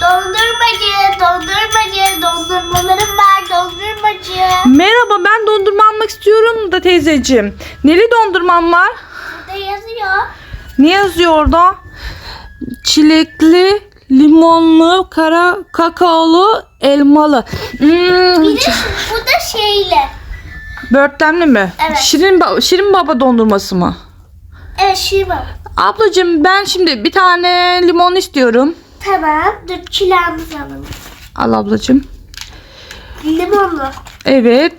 Dondurmacı, dondurmacı, dondurmalarım var, dondurmacı. Merhaba ben dondurma almak istiyorum da teyzeciğim. Neli dondurmam var? Burada yazıyor. Ne yazıyor orada? Çilekli, limonlu, kara kakaolu, elmalı. Hmm, Bir de bu da şeyli. börtlemli mi? Evet. Şirin, ba- Şirin baba dondurması mı? Evet şey var. Ablacığım ben şimdi bir tane limon istiyorum. Tamam. Dur çileğimizi alalım. Al ablacığım. Limonlu. Evet.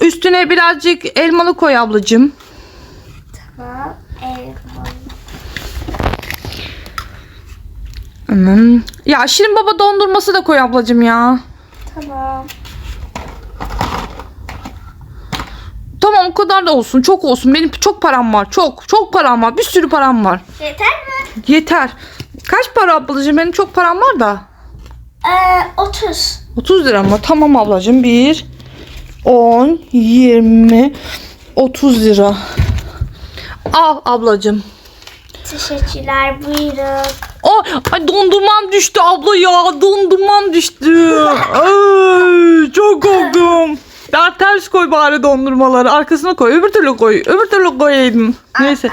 Üstüne birazcık elmalı koy ablacığım. Tamam. Elmalı. Hmm. Ya Şirin baba dondurması da koy ablacığım ya. Tamam. Tamam o kadar da olsun. Çok olsun. Benim çok param var. Çok. Çok param var. Bir sürü param var. Yeter mi? Yeter. Kaç para ablacığım? Benim çok param var da. Ee, 30. 30 lira mı? Tamam ablacığım. 1, 10, 20, 30 lira. Al ablacığım. Teşekkürler. Buyurun. Ay, ay dondurmam düştü abla ya. Dondurmam düştü. Ay, çok korktum. Ya ters koy bari dondurmaları. Arkasına koy. Öbür türlü koy. Öbür türlü koyayım. Neyse.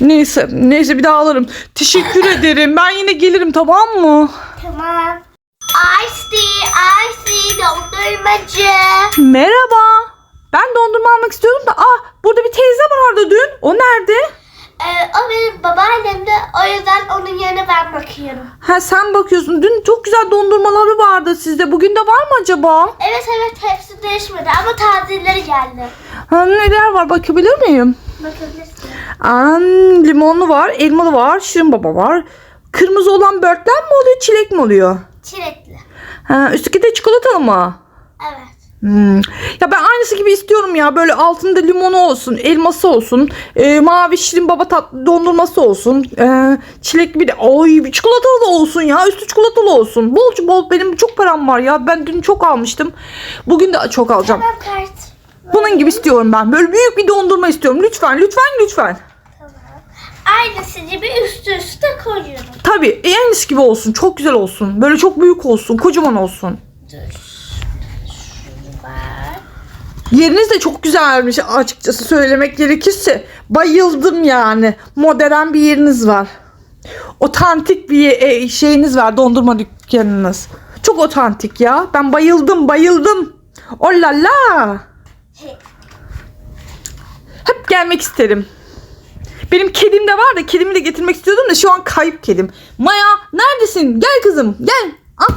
Neyse. Neyse bir daha alırım. Teşekkür ederim. Ben yine gelirim tamam mı? Tamam. Ice tea, ice tea, dondurmacı. Merhaba. Ben dondurma almak istiyordum da. Ah burada bir teyze vardı dün. O nerede? Ee, o benim babaannem de o yüzden onun yerine ben bakıyorum. Ha sen bakıyorsun. Dün çok güzel dondurmaları vardı sizde. Bugün de var mı acaba? Evet evet hepsi değişmedi ama tazeleri geldi. Ha, neler var bakabilir miyim? Bakabilirsin. Aa, limonlu var, elmalı var, şirin baba var. Kırmızı olan börtlen mi oluyor, çilek mi oluyor? Çilekli. Ha, üstteki de çikolatalı mı? Evet. Hmm. Ya ben aynısı gibi istiyorum ya. Böyle altında limonu olsun, elması olsun, e, mavi şirin baba tatlı dondurması olsun, e, çilekli bir de ay bir çikolatalı da olsun ya. Üstü çikolatalı olsun. Bol bol benim çok param var ya. Ben dün çok almıştım. Bugün de çok alacağım. Tamam kart. Bunun gibi istiyorum ben. Böyle büyük bir dondurma istiyorum. Lütfen, lütfen, lütfen. Tamam. Aynısı gibi üstü üste koyuyorum. Tabii en iyisi gibi olsun. Çok güzel olsun. Böyle çok büyük olsun. Kocaman olsun. Dur. Şunu var. Yeriniz de çok güzelmiş açıkçası söylemek gerekirse. Bayıldım yani. Modern bir yeriniz var. Otantik bir e, şeyiniz var. Dondurma dükkanınız. Çok otantik ya. Ben bayıldım bayıldım. Oh la la. He. Hep gelmek isterim. Benim kedim de var da kedimi de getirmek istiyordum da şu an kayıp kedim. Maya neredesin? Gel kızım gel. Ah,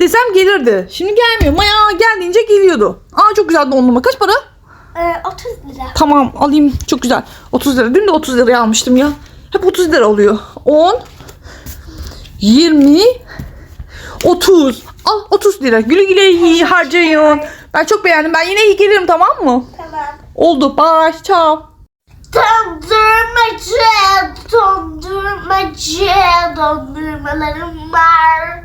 desem gelirdi. Şimdi gelmiyor. Maya gel deyince geliyordu. Aa çok güzel dondurma. Kaç para? Ee, 30 lira. Tamam alayım. Çok güzel. 30 lira. Dün de 30 liraya almıştım ya. Hep 30 lira oluyor. 10 20 30 Al 30 lira. Güle güle harcayın. Ben çok beğendim. Ben yine iyi gelirim tamam mı? Tamam. Oldu. Bye. Ciao. Dondurmacı, dondurmacı, dondurmalarım var.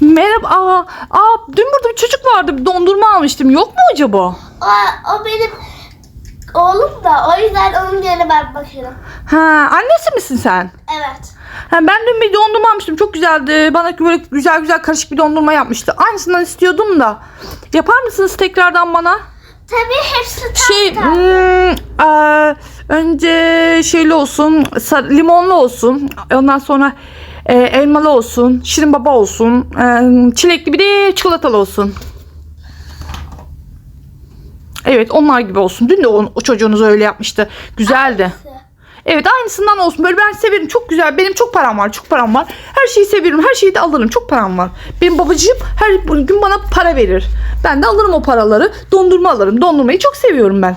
Merhaba. Aa, aa, dün burada bir çocuk vardı. Bir dondurma almıştım. Yok mu acaba? O, o benim oğlum da o yüzden onun yerine ben bakıyorum. Ha, annesi misin sen? Evet. Ha, ben dün bir dondurma almıştım. Çok güzeldi. Bana böyle güzel güzel karışık bir dondurma yapmıştı. Aynısından istiyordum da. Yapar mısınız tekrardan bana? Tabii hepsi tam Şey, hmm, aa, önce şeyli olsun, sar- limonlu olsun. Ondan sonra e, elmalı olsun, şirin baba olsun, e, çilekli bir de çikolatalı olsun. Evet, onlar gibi olsun. Dün de o, o çocuğunuz öyle yapmıştı. Güzeldi. Evet, aynısından olsun. Böyle ben severim. Çok güzel. Benim çok param var. Çok param var. Her şeyi severim. Her şeyi de alırım. Çok param var. Benim babacığım her gün bana para verir. Ben de alırım o paraları. Dondurma alırım. Dondurmayı çok seviyorum ben.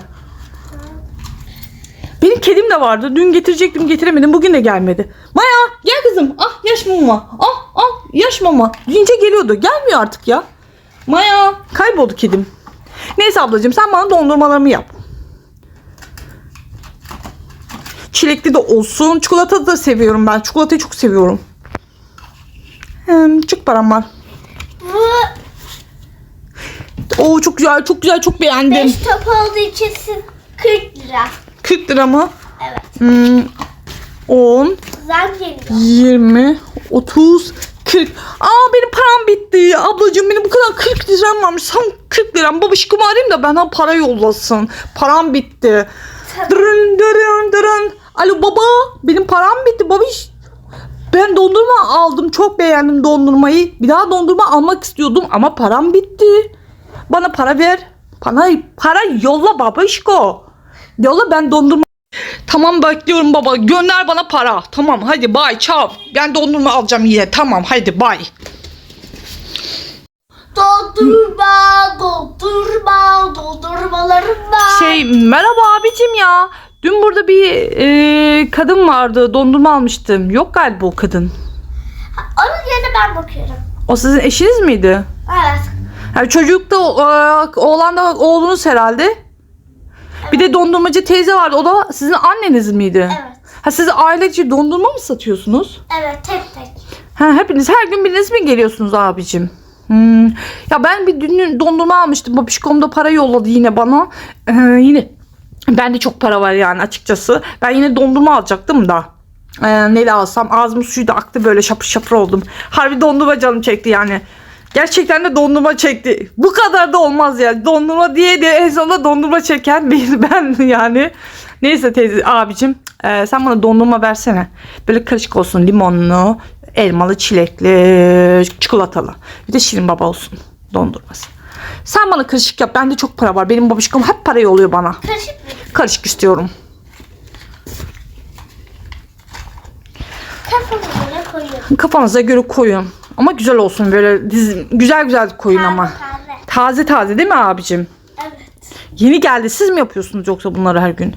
Benim kedim de vardı. Dün getirecektim getiremedim. Bugün de gelmedi. Maya gel kızım. Ah yaş mama. Ah ah yaş mama. Deyince geliyordu. Gelmiyor artık ya. Maya kayboldu kedim. Neyse ablacığım sen bana dondurmalarımı yap. Çilekli de olsun. Çikolata da seviyorum ben. Çikolatayı çok seviyorum. Hmm, çok param var. Oo çok güzel, çok güzel, çok beğendim. 5 top olduğu için 40 lira. 40 lira mı? Evet. Hmm, 10, Zam geliyor. 20, 30, 40. Aa benim param bitti. Ablacığım benim bu kadar 40 liram varmış. Sen 40 liram. Babişkomu arayayım da bana para yollasın. Param bitti. Dırın dırın dırın. Alo baba benim param bitti babiş. Ben dondurma aldım. Çok beğendim dondurmayı. Bir daha dondurma almak istiyordum ama param bitti. Bana para ver. Bana para yolla babişko. Yolla ben dondurma Tamam bekliyorum baba. Gönder bana para. Tamam hadi bay çav. Ben dondurma alacağım yine. Tamam hadi bay. Dondurma, dondurma, dondurmalarımda. Şey merhaba abicim ya. Dün burada bir e, kadın vardı. Dondurma almıştım. Yok galiba o kadın. Onun yerine ben bakıyorum. O sizin eşiniz miydi? Evet. Yani çocuk da e, oğlan da oğlunuz herhalde. Bir de dondurmacı teyze vardı. O da sizin anneniz miydi? Evet. Ha siz ailece dondurma mı satıyorsunuz? Evet tek tek. Ha, hepiniz her gün biriniz mi geliyorsunuz abicim? Hmm. Ya ben bir dün dondurma almıştım. Babişkom da para yolladı yine bana. Ee, yine bende çok para var yani açıkçası. Ben yine dondurma alacaktım da. Ee, neyle alsam ağzımın suyu da aktı böyle şapır şapır oldum. Harbi dondurma canım çekti yani. Gerçekten de dondurma çekti. Bu kadar da olmaz ya. Dondurma diye de en sonunda dondurma çeken bir ben yani. Neyse teyze abicim e, sen bana dondurma versene. Böyle karışık olsun limonlu, elmalı, çilekli, çikolatalı. Bir de şirin baba olsun dondurması. Sen bana karışık yap. Bende çok para var. Benim babişkom hep para yolluyor bana. Karışık mı? Karışık istiyorum. Kafana göre koyuyorum. Kafanıza göre koyun. Ama güzel olsun böyle dizi, güzel güzel koyun ama. Taze. Taze taze değil mi abicim? Evet. Yeni geldi. Siz mi yapıyorsunuz yoksa bunları her gün?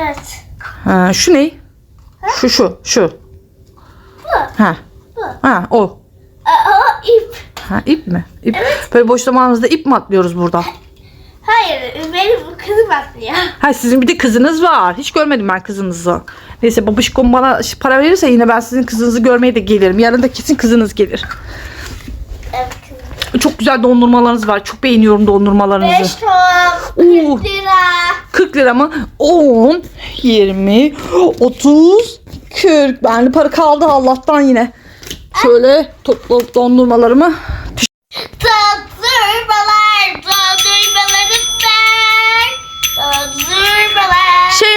Evet. Ha, şu ne? Şu şu şu. Bu. Ha. Bu. Ha o. Aa, ip. Ha ip mi? İp. Böyle boş zamanımızda ip mi atlıyoruz burada? Hayır benim kızım atlıyor. Ha sizin bir de kızınız var. Hiç görmedim ben kızınızı. Neyse babişkom bana para verirse yine ben sizin kızınızı görmeye de gelirim. Yarın da kesin kızınız gelir. Evet. Çok güzel dondurmalarınız var. Çok beğeniyorum dondurmalarınızı. 5 ton. Oo. 40 lira. 40 lira mı? 10, 20, 30, 40. Bende para kaldı Allah'tan yine. Şöyle toplayıp dondurmalarımı.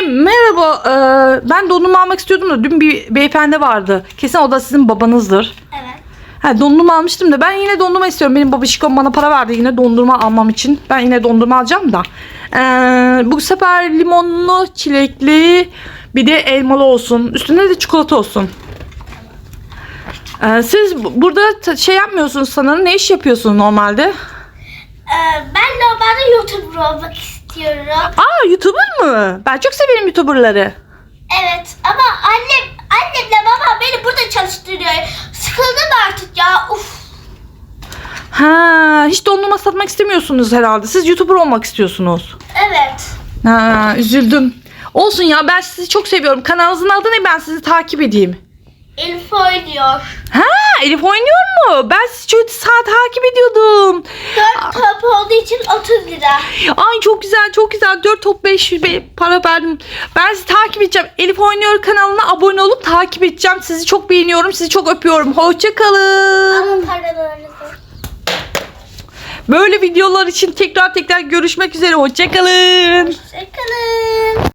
Merhaba e, ben dondurma almak istiyordum da dün bir beyefendi vardı. Kesin o da sizin babanızdır. Evet. Ha, dondurma almıştım da ben yine dondurma istiyorum. Benim babişkom bana para verdi yine dondurma almam için. Ben yine dondurma alacağım da. E, bu sefer limonlu, çilekli bir de elmalı olsun. Üstünde de çikolata olsun. E, siz bu- burada şey yapmıyorsunuz sanırım. Ne iş yapıyorsunuz normalde? Ee, ben normalde YouTuber olmak istiyorum. Aa YouTuber mı? Ben çok severim YouTuber'ları. Evet ama annem annemle babam beni burada çalıştırıyor. Sıkıldım artık ya. Uf. Ha, hiç dondurma satmak istemiyorsunuz herhalde. Siz YouTuber olmak istiyorsunuz. Evet. Ha, üzüldüm. Olsun ya ben sizi çok seviyorum. Kanalınızın adı ne? Ben sizi takip edeyim. Elif oynuyor. Ha, Elif oynuyor mu? Ben sizi saat takip ediyordum. 4 top olduğu için 30 lira. Ay çok güzel, çok güzel. 4 top 500 be- para verdim. Ben sizi takip edeceğim. Elif oynuyor kanalına abone olup takip edeceğim. Sizi çok beğeniyorum. Sizi çok öpüyorum. Hoşça kalın. Ama paralarınızı. Böyle videolar için tekrar tekrar görüşmek üzere. Hoşça kalın. Hoşçakalın.